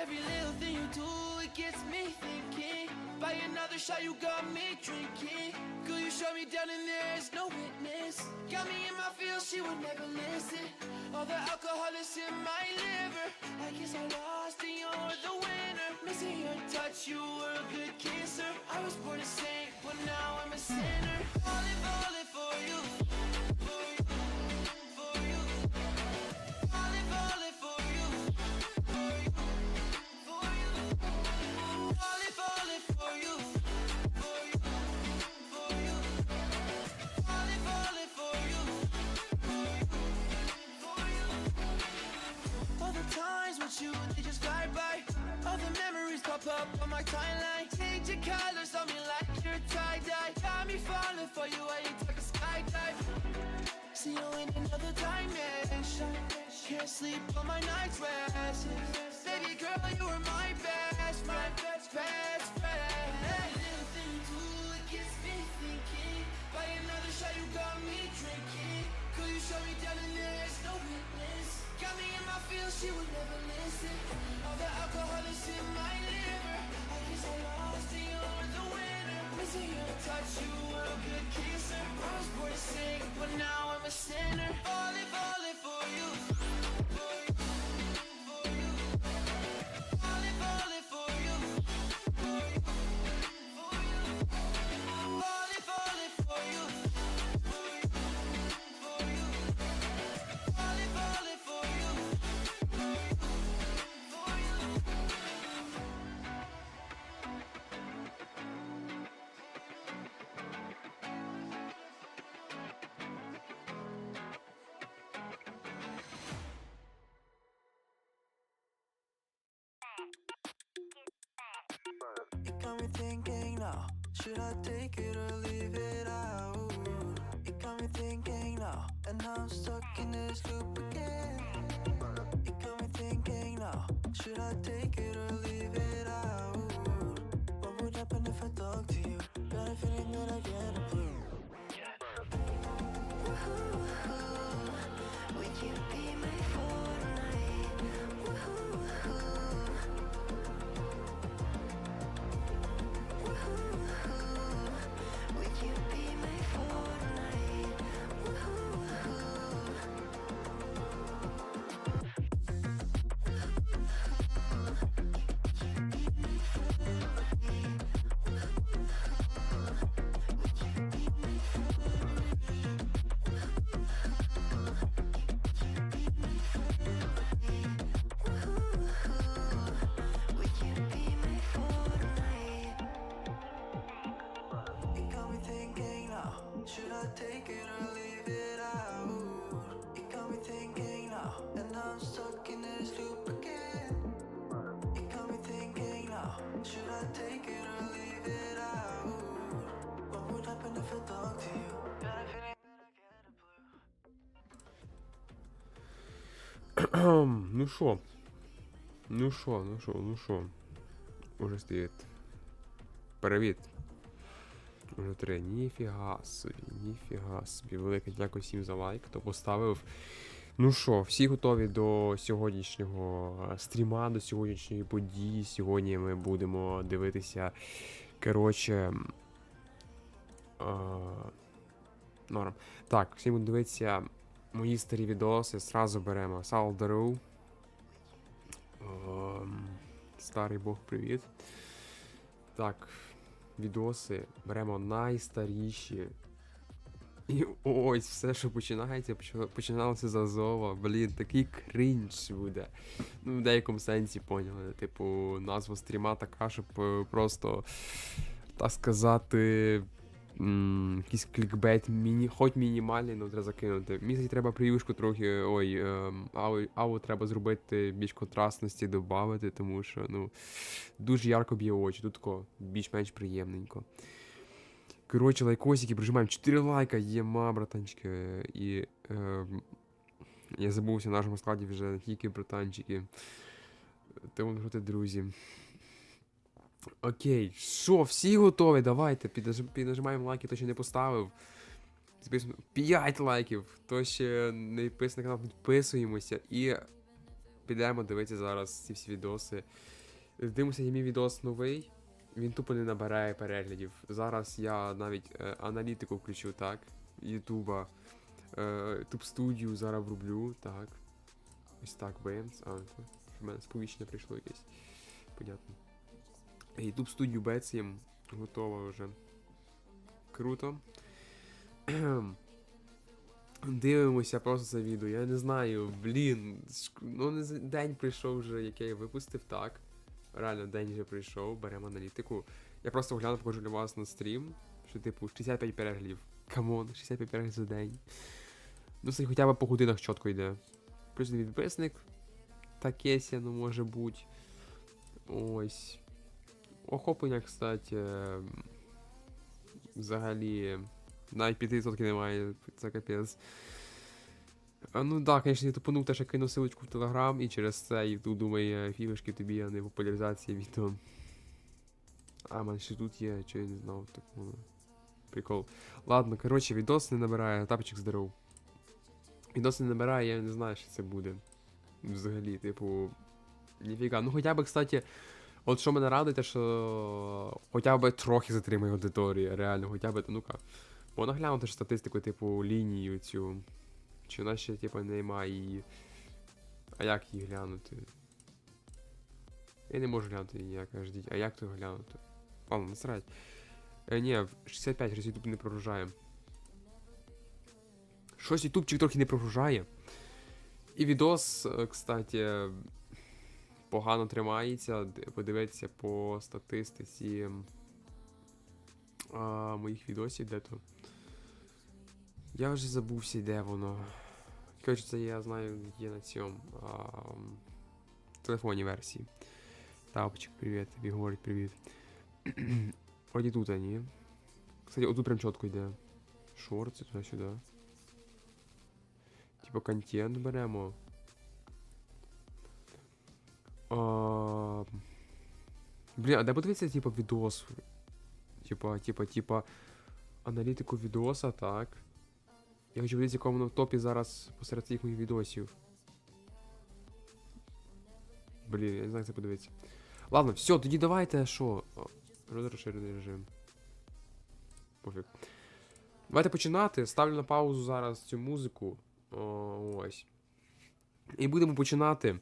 Every little thing you do, it gets me thinking. By another shot, you got me drinking. Girl, you shut me down and there's no witness. Got me in my feels, she would never listen. All the alcohol is in my liver. I guess I lost and you're the winner. Missing your touch, you were a good kisser. I was born a saint, but now I'm a sinner. Falling, falling for you. You, they just fly by. All the memories pop up on my timeline. Change your colors on me like you're tie-dye. Got me falling for you, I ain't talking skydive. See you in another dimension. Can't sleep on my night's rest. Baby girl, you were my best friend, best, best friend. Little thing do, it gets me thinking. By another shot, you got me drinking. Could you shut me down and there's no witness? Got me in my feels, she would never listen. All the alcohol is in my liver. I guess I lost and you're the winner. Missing your touch, you were a good kisser. I was born to sing, but now I'm a sinner. Falling, falling for you. For you, got me thinking now. Should I take it or leave it out? It got me thinking now. And I'm stuck in this loop again. It got me thinking now. Should I take it or leave it out? What would happen if I talk to you? Got a feeling that I get a clue. Would you be my Fortnite? Woohoo! Should I take it or leave it out? It got me thinking now. And I'm stuck in this loop again. It got me thinking now. Should I take it or leave it out? What would happen if I talk to you? Got a feeling that I get a blue. ну що? Ну що, ну що, ну що? Уже стоїть. Привіт. Три. Ніфіга собі, ніфіга собі. Велике дякую всім за лайк, хто поставив. Ну що, всі готові до сьогоднішнього е, стріма, до сьогоднішньої події. Сьогодні ми будемо дивитися. Коротше. м, норм. Так, всі будемо дивитися мої старі відоси. Сразу беремо Салдару. Ем, Старий Бог, привіт. Так, відоси. Беремо найстаріші. І ось все, що починається, починалося з Азова. Блін, такий крінж буде. Ну, в деякому сенсі поняли. Типу, назва стріма така, щоб е, просто, так сказати, м, якийсь клікбейт, міні, хоч мінімальний, ну треба закинути. Здається, треба прев'юшку трохи. Ой, ем, аву треба зробити більш контрастності додати, тому що ну, дуже ярко б'є очі, тут тако більш-менш приємненько. Коротше, лайкосики, прижимаємо 4 лайка, єма, братанчики. І ем, я забувся в нашому складі вже тільки братанчики. Тому друзі. Окей, що, всі готові? Давайте, піднаж- піднажимаємо лайки, хто ще не поставив. Підписуємо 5 лайків, хто ще не підписаний канал, підписуємося. І підемо дивитися зараз ці всі відоси. Дивимося, є мій відос новий. Він тупо не набирає переглядів. Зараз я навіть е, аналітику включу, так? Ютуба. Е, Туб студію зараз врублю, так. Ось так, Бемс. А, в мене сповіщення прийшло якесь. Понятно. Ютуб студію Бецім готова вже. Круто. Дивимося просто це відео. Я не знаю, блін. Ну, не день прийшов вже, який я випустив, так. Реально, день вже прийшов, беремо аналітику. Я просто огляну, покажу для вас на стрім, що типу 65 переглядів. Камон, 65 переглядів за день. Ну, це хоча б по годинах чітко йде. Плюс один підписник. Таке ну може бути. Ось. Охоплення, кстати. Взагалі. Навіть 5% немає, це капець. Ну так, звісно, я тупанув те, що кинув силочку в Телеграм, і через це YouTube думає фігушки тобі, а не популяризація відео. А, мене ще тут є, чи я не знав, так ну, Прикол. Ладно, коротше, відос не набирає, тапчик здоров. Відос не набирає, я не знаю, що це буде. Взагалі, типу. Ніфіга. Ну хоча б, кстати, от що мене радує, те, що хоча б трохи затримує аудиторія, реально, хоча б, ну-ка. Можна глянути статистику, типу, лінію цю. Чи вона ще, типу, немає її. А як її глянути? Я не можу глянути її ніяк, аж діть. А як то глянути? Ладно, насрать. Е, ні, 65 щось YouTube не прогружає. Щось ютубчик трохи не прогружає. І відос, е, кстати, погано тримається. Подивитися по статистиці а, моїх відосів, де то. Я вже забувся, де воно. Коротше, це я знаю, є на цьому. А, телефонній версії. Тапочек, привіт, тобі говорить привіт. Вроді тут они. Кстати, отут прям чітко йде. Шорти туди-сюди. Типа контент беремо. Блін, а де подивитися, типа, відос? Типа, типа, типа, аналітику відоса, так. Я хочу подивитися, якому в топі зараз посеред цих моїх відосів. Блін, я не знаю, як це подивитися. Ладно, все, тоді давайте що? О, режим. Пофіг. Давайте починати. Ставлю на паузу зараз цю музику. О, ось. І будемо починати.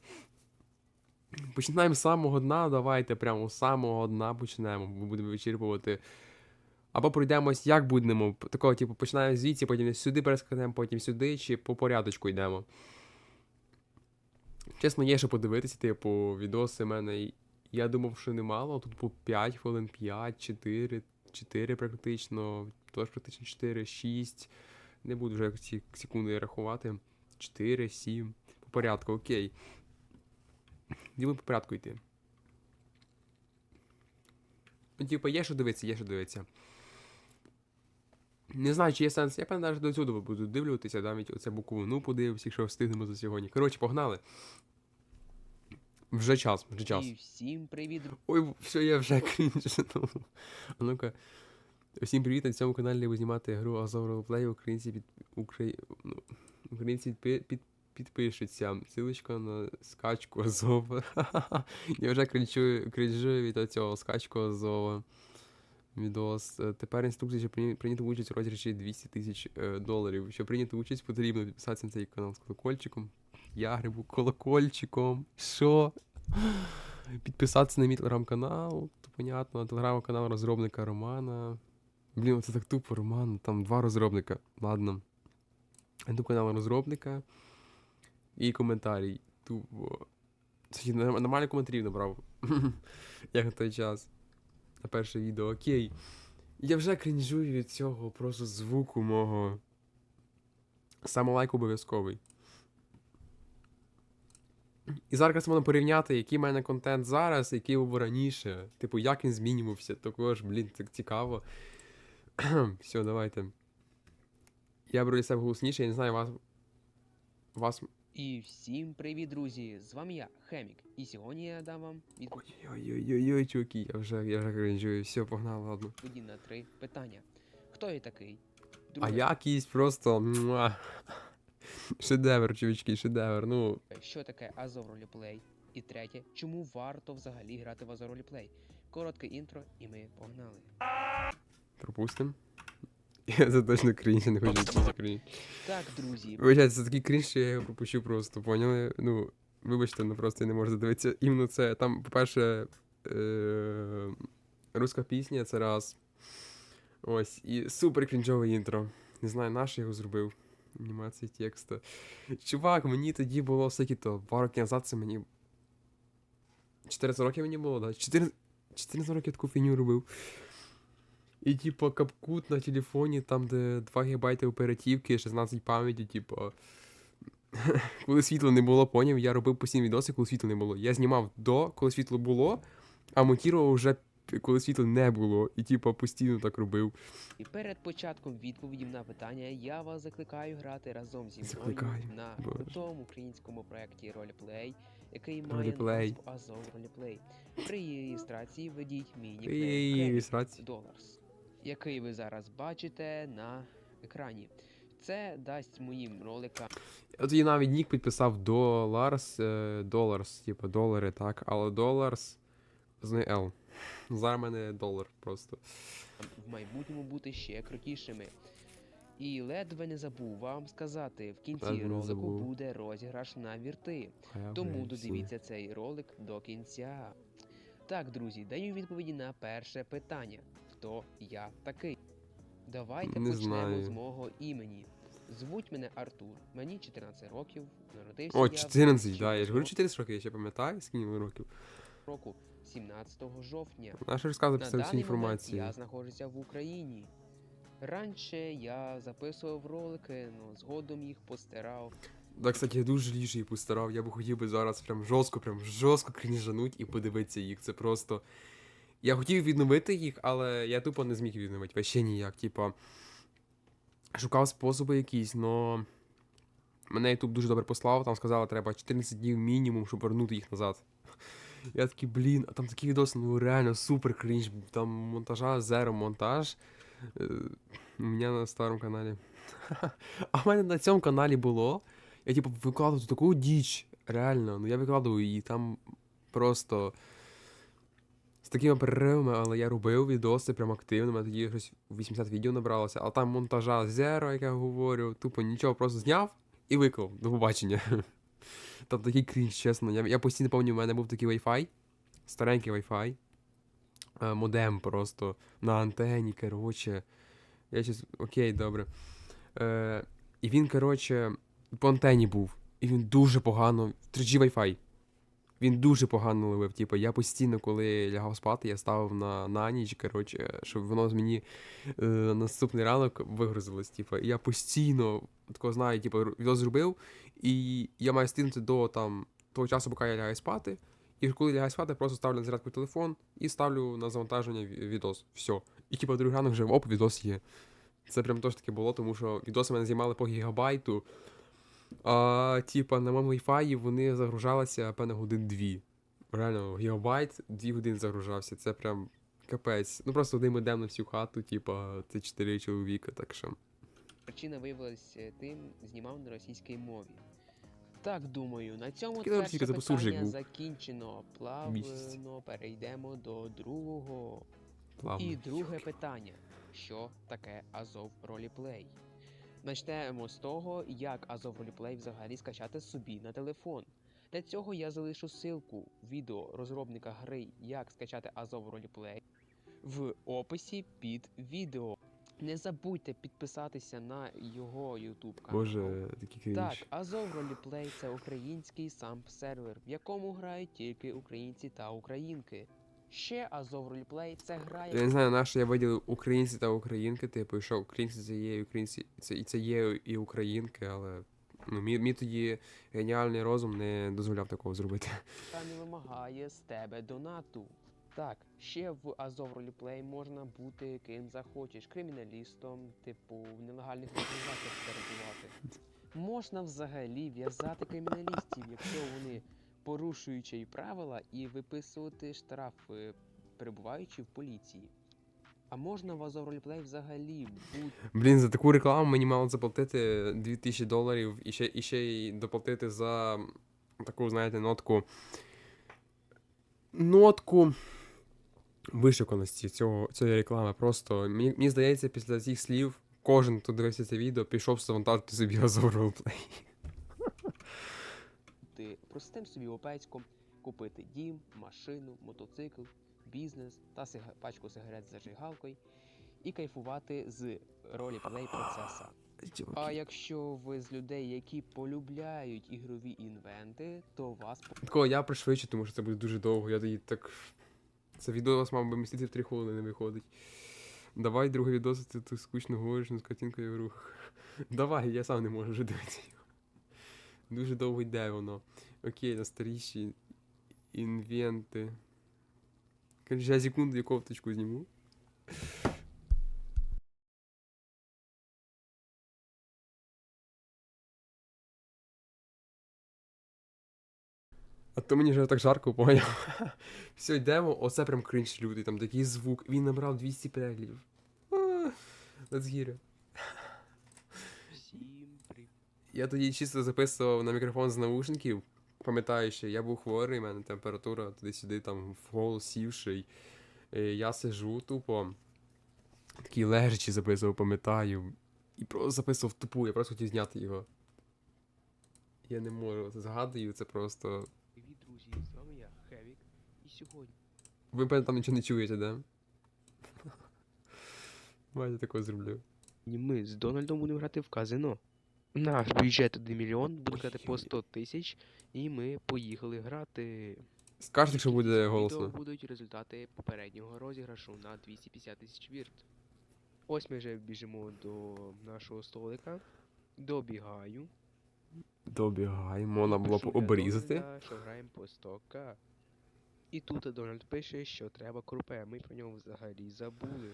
Починаємо з самого дна. Давайте прямо з самого дна почнемо. Ми будемо вичерпувати. Або пройдемось, як будемо. Такого, типу, починаємо звідси, потім сюди перескакнемо, потім сюди, чи по порядочку йдемо. Чесно, є що подивитися, типу, відоси в мене. Я думав, що немало, тут по 5 хвилин, 5, 4, 4 практично, тож практично 4, 6. Не буду вже ці секунди рахувати. 4, 7. По порядку, окей. Дімо по порядку йти. Ну, типу, є що дивитися, є що дивитися. Не знаю, чи є сенс. Я певно навіть до цього буду дивлюватися, навіть оце букву ну подивився, якщо встигнемо за сьогодні. Коротше, погнали. Вже час, вже час. І всім привіт, Ой, все, я вже крінжанув. А ну-ка. Всім привіт на цьому каналі я буду знімати гру Azov Roleplay. Українці під Украї... ну, Українці під... Під... підпишуться. Силочка на скачку Азова. я вже кричу, кричу від цього скачку Азова. Відос. Е, Тепер інструкція, прийня- прийняти участь у розіграші 200 тисяч е, доларів. Щоб прийняти участь, потрібно підписатися на цей канал з колокольчиком. Я грибу колокольчиком. Що? Підписатися на мій телеграм-канал, то понятно, телеграм-канал розробника Романа. Блін, це так тупо, Роман, там два розробника. Ладно. Ютуб канал розробника. І коментарій. Тупо. Нормально коментарів набрав. Як на той час. На перше відео, окей. Я вже крінжую від цього просто звуку мого. Саме лайк обов'язковий. І зараз можна порівняти, який в мене контент зараз, який був раніше. Типу, як він змінювався. Також, блін, так цікаво. Все, давайте. Я беру для себе голосніше, я не знаю, вас. Вас. І всім привіт, друзі! З вами я, Хемік. І сьогодні я дам вам Ой-ой-ой, чуваки, я вже, я вже кринжую. Все, погнали, ладно. відповіді на три питання. Хто я такий? А якість просто. муа. Шедевр, чувачки, шедевр. Ну, Що таке Азов Роліплей? І третє, чому варто взагалі грати в Азов Роліплей? Коротке інтро, і ми погнали. пропустим. Я це точно крінж, я не хочу це крінж. Так, друзі, Вибачайте, це такий крінж, що я його пропущу просто, поняли? Ну, вибачте, ну просто я не можу задивитися. Іменно це. Там, по-перше, е- руська пісня, це раз. Ось, і супер крінжове інтро. Не знаю, наш його зробив. Анімація тексту. Чувак, мені тоді було всякі то пару років назад це мені. 14 років мені було, да? 14, 14 років я таку фіню робив. І, типу, капкут на телефоні, там, де 2 ГБ оперативки, 16 пам'яті, типу. коли світла не було, поняв, я робив постійні відоси, коли світла не було. Я знімав до, коли світло було, а монтував вже коли світла не було. І, типу, постійно так робив. і перед початком відповідів на питання я вас закликаю грати разом зі мною Закликаю, на Боже. крутому українському проєкті Роліплей, який має Роліплей. назву Азов Роліплей. При реєстрації введіть І міні реєстрація. Dollars, який ви зараз бачите на екрані. Це дасть моїм роликам Я тоді навіть нік підписав доларс, е, доларс, типу, долари, так, але доларс з не L. Зараз мене долар просто. в майбутньому бути ще крутішими. І ледве не забув вам сказати, в кінці Ледве ролику буде розіграш на вірти. А Тому додивіться цей ролик до кінця. Так, друзі, даю відповіді на перше питання: хто я такий? Давайте Не почнемо знаю. з мого імені. Звуть мене Артур, мені 14 років, народився О, я да, я ж говорю 4 14 років, я ще пам'ятаю, скільки мені років. року, 17 жовтня. Наш розказує про всю інформацію. я знаходжуся в Україні. Раніше я записував ролики, але згодом їх постирав. Да, кстати, я дуже що її постарав. Я би хотів би зараз прям жорстко, прям жорстко крінжануть і подивитися їх. Це просто. Я хотів відновити їх, але я тупо не зміг відновити. Вообще ніяк. Типа. Шукав способи якісь, но. Мене YouTube дуже добре послав, там сказали, треба 14 днів мінімум, щоб вернути їх назад. Я такий, блін, а там такі відоси, ну реально супер крінж. Там монтажа, зеро монтаж. Е, У мене на старому каналі. А в мене на цьому каналі було. Я типу викладав таку діч. Реально, ну я викладав її там просто з такими переривами, але я робив відоси прям активно. Мене тоді щось 80 відео набралося, а там монтажа зеро, як я говорю, тупо нічого, просто зняв і виклав. До побачення. Там такий крінж, чесно. Я, я постійно пам'ятаю, у мене був такий Wi-Fi, старенький Wi-Fi. е, Модем просто на антені, коротше. Я щас. Окей, добре. Е, і він, коротше, по антені був. І він дуже погано. 3G Wi-Fi. Він дуже погано ловив. Типу, я постійно, коли лягав спати, я ставив на, на ніч, коротше, щоб воно з мені е, наступний ранок вигрузилось. Типу, я постійно такого знаю, типу, відео зробив, і я маю стигнути до там, того часу, поки я лягаю спати. І коли лягаю спати, просто ставлю на зарядку телефон і ставлю на завантаження відос. Все. І типу, другий ранок вже оп, відос є. Це прям теж таке було, тому що відоси мене знімали по гігабайту. А, типа, на моєму Wi-Fi вони загружалися, певно, годин дві. Реально, гігабайт, дві години загружався. Це прям капець. Ну просто один модем на всю хату, типа, це чотири чоловіка, так що. Причина виявилась е, тим, знімав на російській мові. Так, думаю, на цьому Який перше питання був. закінчено. Місяць. Плавно перейдемо до другого. Плавно. І друге питання: що таке Азов Роліплей? Почнемо з того, як Азов Роліплей взагалі скачати собі на телефон. Для цього я залишу ссылку відео розробника гри Як скачати Азов Роліплей в описі під відео. Не забудьте підписатися на його YouTube канал. Боже, такий крінж. Так, Азов Роліплей це український самп сервер, в якому грають тільки українці та українки. Ще Азов Роліплей це гра, Я не знаю, на що я виділив українці та українки, типу, що українці це є і українці, це, і це є і українки, але ну, мій, мій тоді геніальний розум не дозволяв такого зробити. Та не вимагає з тебе донату. Так, ще в Азов Роліплей можна бути ким захочеш, криміналістом, типу, в нелегальних організаціях перебувати. Можна взагалі в'язати криміналістів, якщо вони порушуючи правила, і виписувати штрафи, перебуваючи в поліції. А можна в Азов Роліплей взагалі бути Блін, за таку рекламу мені мало заплатити 2000 доларів і ще, і ще й доплатити за таку, знаєте, нотку. Нотку вишуканості цього, цієї реклами. Просто мені, мені здається, після цих слів кожен, хто дивився це відео, пішов завантажити собі Azov Roleplay. Бути простим собі опецьком, купити дім, машину, мотоцикл, бізнес та пачку сигарет з зажигалкою і кайфувати з ролі-плей процеса. А якщо ви з людей, які полюбляють ігрові інвенти, то вас Такого я пришвидшу, тому що це буде дуже довго. Я тоді так. Це відео вас мав би містити в 3 хвилини не виходить. Давай другий відос, ти тут скучно говориш, ну з картинкою в рухах. Давай, я сам не можу вже дивитися. Дуже довго йде воно. Окей, на старіші інвенти. Я секунду я кофточку зніму. А то мені вже так жарко, поняв. Все, йдемо, оце прям кринж лютий, там такий звук. Він набрав 200 переглядів. Let's get it. всім при... Я тоді чисто записував на мікрофон з наушників. Пам'ятаю, що я був хворий, в мене температура туди-сюди там в голос сівший. Е, Я сижу тупо. Такий лежачи записував, пам'ятаю. І просто записував тупу, я просто хотів зняти його. Я не можу, це згадую, це просто. Привіт, друзі! З вами я, Хевік. І сьогодні Ви певно там нічого не чуєте, да? Давайте такого зроблю. ми з Дональдом будемо грати в казино. Наш бюджет 1 мільйон, будемо грати по 100 тисяч, і ми поїхали грати. Скажете, якщо буде голосно. будуть результати попереднього розіграшу на 250 тисяч вірт. Ось ми вже біжимо до нашого столика. Добігаю. Добігай, можна було б обрізати. Що граємо по 100к. І тут Дональд пише, що треба крупе. Ми про нього взагалі забули.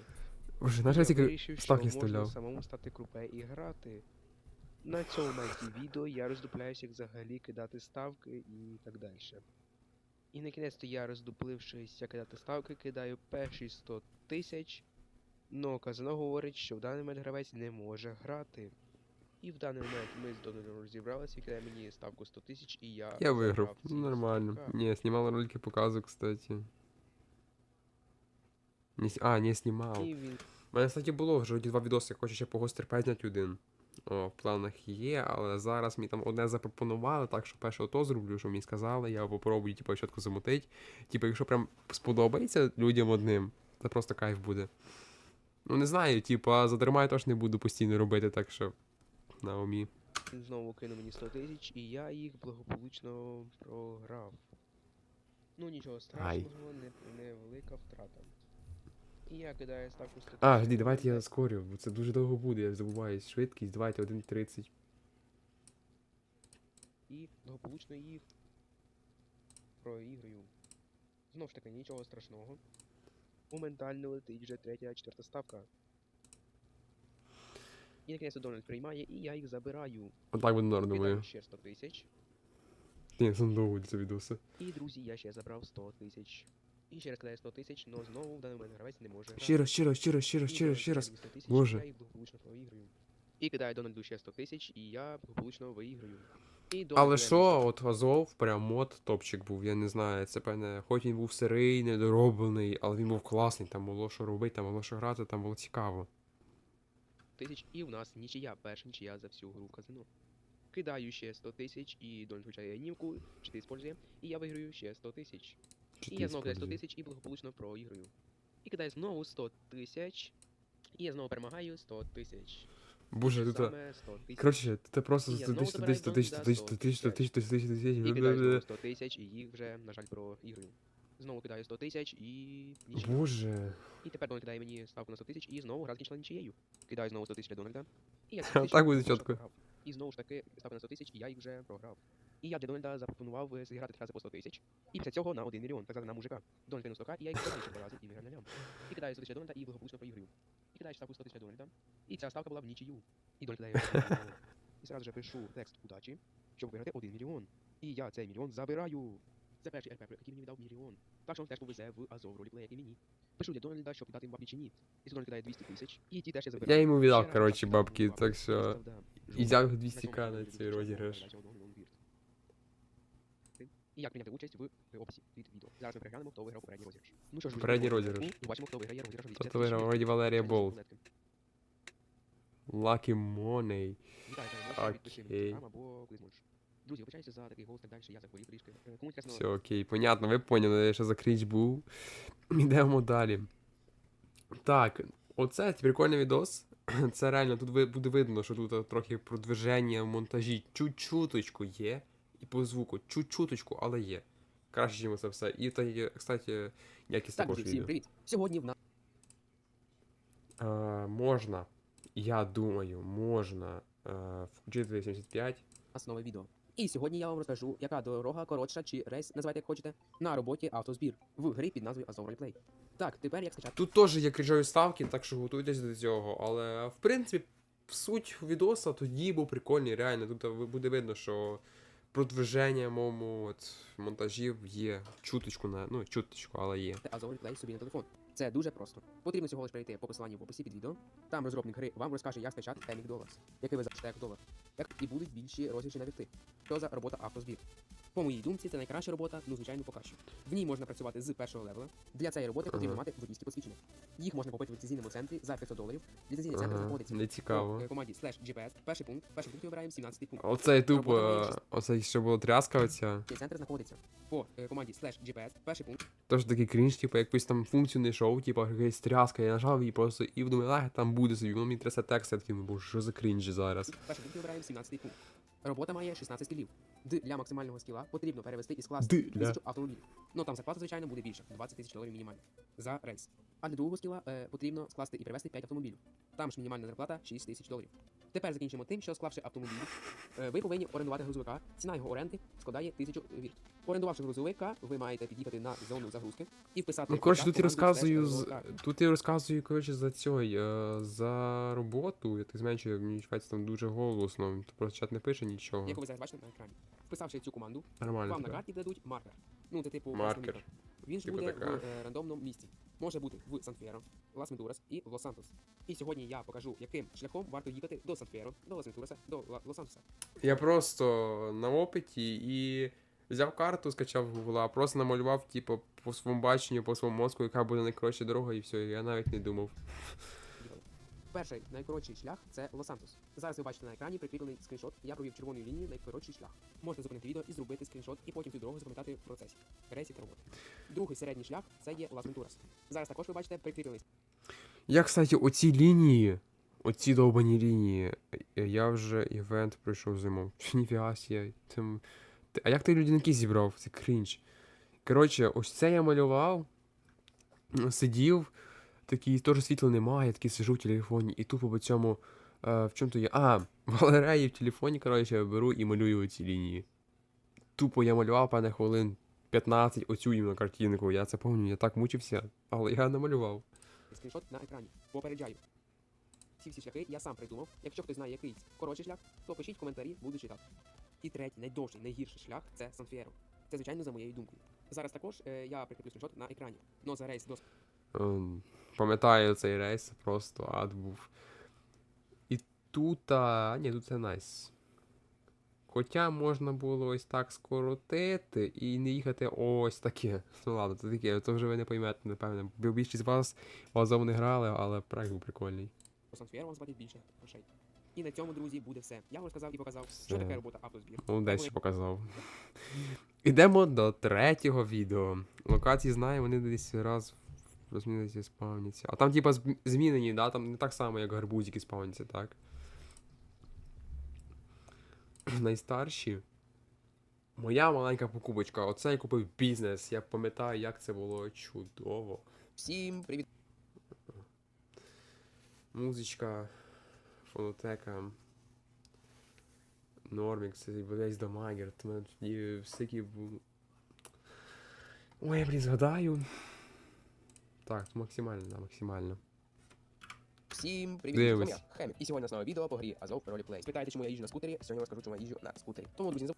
Я знаєш, я тільки вирішив, що можна стріляв. самому стати крупе і грати. На цьому моменті відео я роздупляюся, як взагалі кидати ставки і так далі. І на кінець то я роздуплившись, як кидати ставки, кидаю перші 100 тисяч. Но казино говорить, що в даний момент гравець не може грати. І в даний момент ми з Дональдом розібралися, і кидає мені ставку 100 тисяч, і я. Я виграв. забрав Нормально. 100К. Не, снимал ролики показу, кстати. Не, с- а, не знімав. І він У мене, кстати, було вже два відоси, я хочу ще по гострі зняти один. О, в планах є, але зараз мені там одне запропонували, так що перше ото зроблю, що мені сказали, я попробую, типу, чітко замутить. Типу, якщо прям сподобається людям одним, це просто кайф буде. Ну не знаю, типу, а задарма я теж не буду постійно робити, так що на умі. Він знову кинув мені 100 тисяч, і я їх благополучно програв. Ну нічого страшного, не, невелика втрата. І я кидаю ставку 100 тисяч. А, жди, давайте я скорю, бо це дуже довго буде, я забуваю швидкість. Давайте 1.30. І благополучно їх проіграю. Знов ж таки, нічого страшного. Моментально летить вже третя, четверта ставка. І наконець Дональд приймає, і я їх забираю. Отак буде норм, думаю. ще 100 тисяч. Ні, це довго це відоси. І, друзі, я ще забрав 100 тисяч. І ще раз кидаю 100 тисяч, але знову в даний момент гравець не може. грати. Щиро, щиро, щиро, щиро, І щиро, Дональд ще раз. кидає 100 тисяч, Боже. Благополучно проіграю. І кидаю Дональду ще 100 тисяч, і я благополучно виіграю. І Дональд Але що, от Азов, прям мод топчик був, я не знаю, це певне, хоч він був сирий, недороблений, але він був класний, там було що робити, там було що грати, там було цікаво. 100 тисяч, і в нас нічия, перша нічия за всю гру в казино. Кидаю ще 100 тисяч, і Дональд включає німку, чи ти использує, і я виграю ще 100 тисяч. І я знову кидаю 100 тисяч і благополучно проіграю. І кидаю знову 100 тисяч. І я знову перемагаю 100 тисяч. Боже, 100 тисяч. Коротше, це просто І 100 тисяч, 100 тисяч, 100 забираю 100 тисяч, 100 тисяч, 100 тисяч, 100 тисяч, 100 тисяч, І кидаю знову 100 тисяч, і їх вже, на жаль, проіграю. Знову кидаю 100 тисяч і нічия. Боже. І тепер Дональд кидає мені ставку на 100 тисяч, і знову гра закінчила нічиєю. Кидаю знову 100 тисяч для Дональда. І я 100 тисяч Так буде чітко. І знову ж таки ставка на 100 тисяч, і я їх вже програв. І я для Дональда запропонував е, зіграти три рази по 100 тисяч. І після цього на 1 мільйон, так на мужика. Дональд кинув 100к, і я їх ще два рази і виграв на лям. І кидаю 100 тисяч Дональда і благополучно проіграю. І кидаю ставку 100 тисяч Дональда. І ця ставка була в нічию. І Дональд кидає І зразу же пишу текст удачі, щоб виграти 1 мільйон. І я цей мільйон забираю. Це перший РП, який мені дав мільйон. Так що вам теж повезе в Азов роліплей, як і мені. Пишу для Дональда, щоб дати бабки чи ні. Якщо Дональд кидає 200 тисяч, і ті теж я забираю. Я йому віддав, коротше, бабки так що. І взяв 200к На на цей розіграш. передача одного мільйону вірт. І як прийняти участь в описі під відео. Зараз ми переглянемо, хто виграв попередній розіграш. Ну що ж, Попередній переходимо розіграш. Побачимо, хто виграє розіграш. від Хто 50 виграв? тисяч Вроді Валерія. Болт. Lucky Money. Вітаю, вітаю, підпиши Окей. мені або куди зможеш. Друзі, вибачаюся за такий голос так далі, я захворів трішки. Е, Кому чесно, Все окей, понятно, ви поняли, що за крінж був. Йдемо далі. Так, оце прикольний відос. Це реально, тут ви- буде видно, що тут трохи продвиження в монтажі чуть-чуточку є. І по звуку чуть-чуточку, але є. Краще, ніж це все. І та є, кстати, якість Так, також друзі, всім відео. привіт. Сьогодні в нас Е, можна, я думаю, можна е, включити 85. нове відео. І сьогодні я вам розкажу, яка дорога коротша чи рейс, називайте як хочете, на роботі автозбір в грі під назвою Azov Roleplay. Так, тепер як скачати Тут теж є крінжові ставки, так що готуйтесь до цього. Але в принципі, суть відоса тоді був прикольний, реально. Тут буде видно, що продвиження моєму от, монтажів є чуточку на. Ну, чуточку, але є. Azov Roleplay собі на телефон. Це дуже просто. Потрібно всього лише перейти по посиланню в описі під відео. Там розробник гри вам розкаже, як скачати Emic Dollars, який ви зачитаєте як долар. Як і будуть більші розіграші на вікти. Що за робота автозбір? По моїй думці, це найкраща робота, ну звичайно, поки що. В ній можна працювати з першого левела. Для цієї роботи потрібно Ага. мати водійські посвідчення. Їх можна купити в ліцензійному центрі за 500 доларів. Ліцензійний центр знаходиться не цікаво. по е, команді slash GPS. Перший пункт. Перший пункт вибираємо 17 пункт. Оцей тупо, е, оцей ще була тряска оця. Цей центр знаходиться по е, команді slash GPS. Перший пункт. Тож такий крінж, типу, якусь там функцію не йшов, типу, якась тряска, я нажав її просто і думаю, а там буде собі, воно мені трясе текст, я такий, ну боже, що за крінж зараз. Перший пункт вибираємо 17 пункт. Робота має 16 скілів. Д для максимального скіла потрібно перевести із класу Д для- тисячу автомобілів. Ну там зарплата, звичайно, буде більше 20 тисяч доларів мінімально за рейс. А для другого скіла е, потрібно скласти і перевести 5 автомобілів. Там ж мінімальна зарплата 6 тисяч доларів. Тепер закінчимо тим, що склавши автомобіль, е, ви повинні орендувати грузовика. Ціна його оренди складає 1000 вірт. Орендувавши грузовика, ви маєте під'їхати на зону загрузки і вписати. Ну, коротше, тут я розказую, з... тут я розказую, коротше, за цей, е, за роботу, я так зменшую, мені чувається там дуже голосно, то просто чат не пише нічого. Яку ви зараз бачите на екрані. Вписавши цю команду, Нормально. вам на карті дадуть маркер. Ну, це типу Маркер. Він ж Типу буде така. в е, рандомному місці. Може бути в Сан-Фєро, Лас-Медурас і в Лос-Сантос. І сьогодні я покажу, яким шляхом варто їхати до Сан-Фєро, до Лас-Медураса, до Лос-Сантоса. Я просто на опиті і взяв карту, скачав в Google, а просто намалював, типу, по своєму баченню, по своєму мозку, яка буде найкоротша дорога, і все, я навіть не думав. Перший найкоротший шлях це Лос-Сантос. Зараз ви бачите на екрані прикріплений скріншот. Я провів червоною лінією найкоротший шлях. Можете зупинити відео і зробити скріншот, і потім цю дорогу запам'ятати в процесі. Рейсі та роботи. Другий середній шлях це є Лас-Вентурас. Зараз також ви бачите прикріплений Я, кстати, оці лінії, оці довбані лінії, я вже івент пройшов зимом. Ніфіга сі, там... А як ти людинки зібрав? Це крінж. Коротше, ось це я малював, сидів, такий, теж світла немає, я такий сижу в телефоні, і тупо по цьому. Е, в чому то є? А, в в телефоні, коротше, я беру і малюю оці лінії. Тупо я малював, певне, хвилин 15 оцю іменно картинку. Я це пам'ятаю, я так мучився, але я намалював. скріншот на екрані. Попереджаю. Ці всі шляхи я сам придумав. Якщо хтось знає якийсь коротший шлях, то пишіть в коментарі, буду читати. І третій, найдовший, найгірший шлях це Сан-Фєро. Це, звичайно, за моєю думкою. Зараз також е, я прикріплю скріншот на екрані. Но за рейс до Ем, Пам'ятаю цей рейс, просто ад був. І тут. А... Ні, тут це найс. Хоча можна було ось так скоротити і не їхати ось таке. Ну ладно, це таке, це вже ви не поймете, напевне. Бо більшість з вас вазов не грали, але проект був прикольний. Сан-Фєро вам заплатить більше грошей. І на цьому, друзі, буде все. Я вам розказав і показав, Все. що таке робота автозбір. Молодець, що показав. Ідемо до третього відео. Локації знаю, вони десь раз розмінилися спавняться. А там, типа, змінені, да? Там не так само, як гарбузики спавняться, так? Найстарші. Моя маленька покупочка. Оце я купив бізнес. Я пам'ятаю, як це було чудово. Всім привіт! Музичка, фонотека. Нормікс, весь Дамагер. Мене тоді всякі. Ой, я, блін, згадаю. Так, максимально, да, максимально. Всім привіт! Дивись. Я, Хемік. І сьогодні у нас нове відео по грі Azov Roleplay. Спитаєте, чому я їжджу на скутері, сьогодні я розкажу, чому я їжджу на скутері. Тому, друзі, не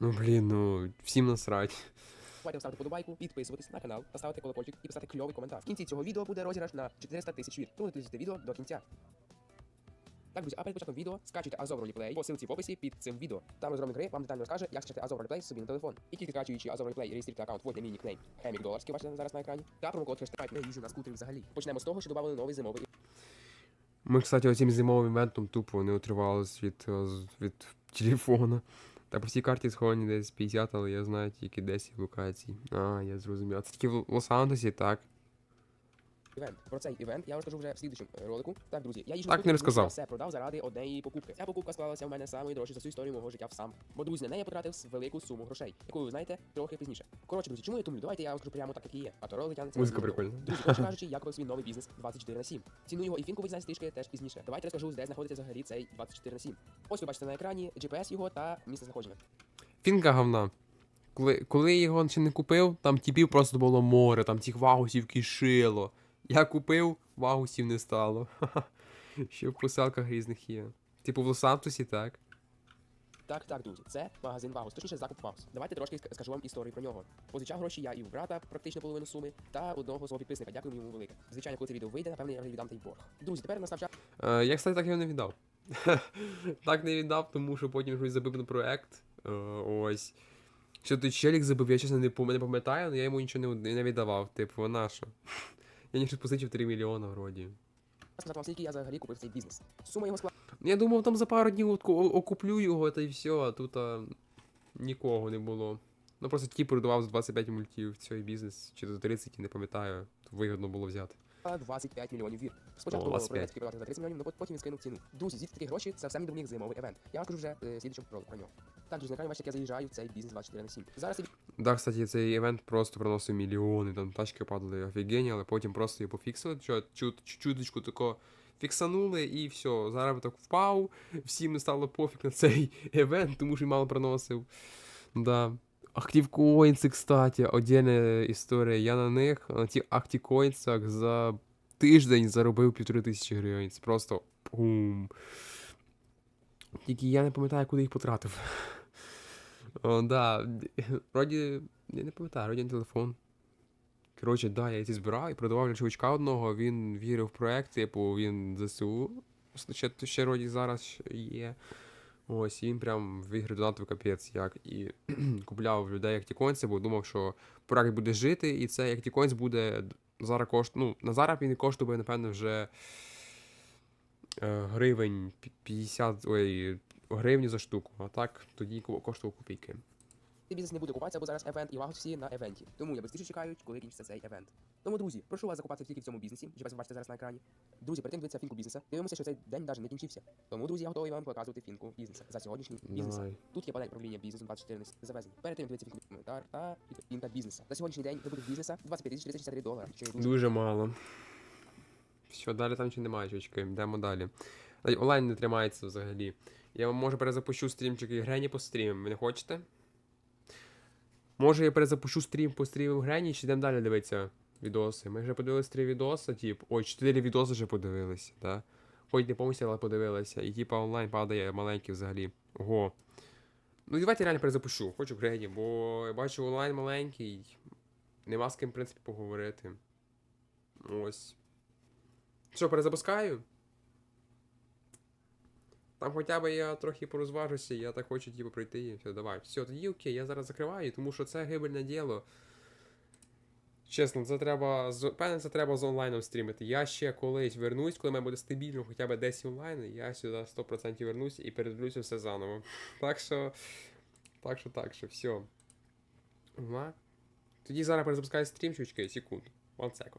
Ну блін, ну всім насрать. Давайте поставити подобайку, підписуватись на канал, поставити колокольчик і писати кльовий коментар. В кінці цього відео буде розіграш на 400 тисяч вір. Тому дивіться відео до кінця. Так, друзі, а перед початком відео скачуйте Azov Roleplay по ссылці в описі під цим відео. Там розробник гри вам детально розкаже, як скачати Azov Roleplay собі на телефон. І тільки скачуючи Azov Roleplay, реєструйте аккаунт, вводьте мій нікнейм Хемік Доларський, бачите зараз на екрані. Та промокод хештег не їжджу на скутері взагалі. Почнемо з того, що додали новий зимовий Ми, кстати, оцим зимовим івентом тупо не утривалися від, е, від телефона. Та по всій карті сховані десь 50, але я знаю тільки 10 локацій. А, я зрозумів. А це тільки в Лос-Анджелесі, так? Івент. Про цей івент я розкажу вже в слідчому ролику. Так, друзі, я їжджу Так не розказав. все продав заради однієї покупки. Ця покупка склалася в мене самою дорожчою за всю історію мого життя в сам. Бо друзі, на неї я потратив велику суму грошей, яку ви знаєте трохи пізніше. Коротше, друзі, чому я тумлю? Давайте я розкажу прямо так, як і є. А то ролик тягнеться. Музика на довго. прикольна. Друзі, коротше кажучи, я купив свій новий бізнес 24 на 7. Ціну його і фінку ви знаєте трішки теж пізніше. Давайте розкажу, де знаходиться взагалі цей 24 на 7. Ось ви бачите на екрані GPS його та місце знаходження. Фінка говна. Коли, коли я його ще не купив, там тіпів просто було море, там цих вагусів кишило. Я купив, вагусів не стало. Ще в посилках різних є. Типу в Лос-Сантосі, так? Так, так, друзі, це магазин Вагус, точніше закуп Вагус. Давайте трошки скажу вам історію про нього. Позичав гроші я і у брата практично половину суми, та одного свого підписника. Дякую йому велике. Звичайно, коли це відео вийде, напевно, я вже віддам той борг. Друзі, тепер настав час Е, я, кстати, так його не віддав. так не віддав, тому що потім щось забив на проект. Е, ось. Що той челік забив, я чесно не, не пам'ятаю, але я йому нічого не, не віддавав. Типу, на що? я ніж позичив 3 мільйона вроді. сказати вам, скільки я взагалі купив цей бізнес. Сума його складає Я думав, там за пару днів окуплю його та й все, а тут а, нікого не було. Ну просто ті продавав за 25 мультів цей бізнес, чи за 30, не пам'ятаю. Вигідно було взяти. 25 мільйонів вір. Спочатку було проєкт продати за 30 мільйонів, але потім він скинув ціну. Друзі, звідти такі гроші, це все мені допоміг зимовий евент. Я розкажу вже е, в слідчому про, про нього. Так, друзі, на екрані бачите, як я заїжджаю в цей бізнес 24 на 7. Зараз Да, кстати, цей івент просто приносив мільйони, там тачки падали офігенні, але потім просто його пофіксили, чуточку тако фіксанули і все. Заробіток впав, всім стало пофіг на цей івент, тому що він мало приносив. Да. Активкоїнси, кстати, отдельна історія. Я на них, на тих активкоїнсах за тиждень заробив півтори тисячі гривень. Це просто пум. Тільки я не пам'ятаю, куди їх потратив. О, да. Вроді, я не пам'ятаю, вроді телефон. Коротше, да, я ці збирав і продавав для чувачка одного, він вірив в проект, типу, він ЗСУ. Ще, ще вроді зараз є. Ось, і він прям в ігри донатив капець як. І купляв людей актіконці, бо думав, що проект буде жити, і цей актіконс буде зараз кошт... Ну, на зараз він коштує, напевно, вже е, гривень 50, ой, гривні за штуку. А так тоді коштував копійки. Цей бізнес не буде купатися, бо зараз евент і вагу всі на евенті. Тому я безтішно чекають, коли кінчиться цей евент. Тому, друзі, прошу вас закупатися тільки в цьому бізнесі. GPS ви бачите зараз на екрані. Друзі, перед тим дивитися фінку бізнеса. Дивимося, що цей день навіть не кінчився. Тому, друзі, я готовий вам показувати фінку бізнеса за сьогоднішній бізнес. Давай. Тут є панель управління бізнесом 24 на завезення. Перед тим дивіться фінку коментар та фінка бізнеса. За сьогоднішній день прибуток бізнеса 25 тисяч 363 долари. Що є дуже мало. Все, далі там нічого немає, чувачки. Йдемо далі. Навіть Онлайн не тримається взагалі. Я вам може перезапущу стрімчики Грені по стрімам. Ви не хочете? Може я перезапущу стрім по стрімам Грені, чи йдемо далі дивитися відоси. Ми вже подивилися три відоси, тип. Ой, чотири відоси вже подивилися, так? Хоч не повністю, але подивилися. І типа онлайн падає маленький взагалі. Ого. Ну давайте реально перезапущу. Хочу Грені, бо я бачу онлайн маленький. Нема з ким, в принципі, поговорити. Ось. Що, перезапускаю? Там хоча б я трохи порозважуся, я так хочу типу пройти і все, давай. Все, тоді окей, я зараз закриваю, тому що це гибельне діло. Чесно, це треба. Певне, це треба з онлайном стрімити. Я ще колись вернусь, коли мене буде стабільно хоча б 10 онлайн, я сюди 100% вернусь і передивлюся все заново. Так що. Так що, так що, все. Тоді зараз перезапускаю стрім, чучки, секунду. One second.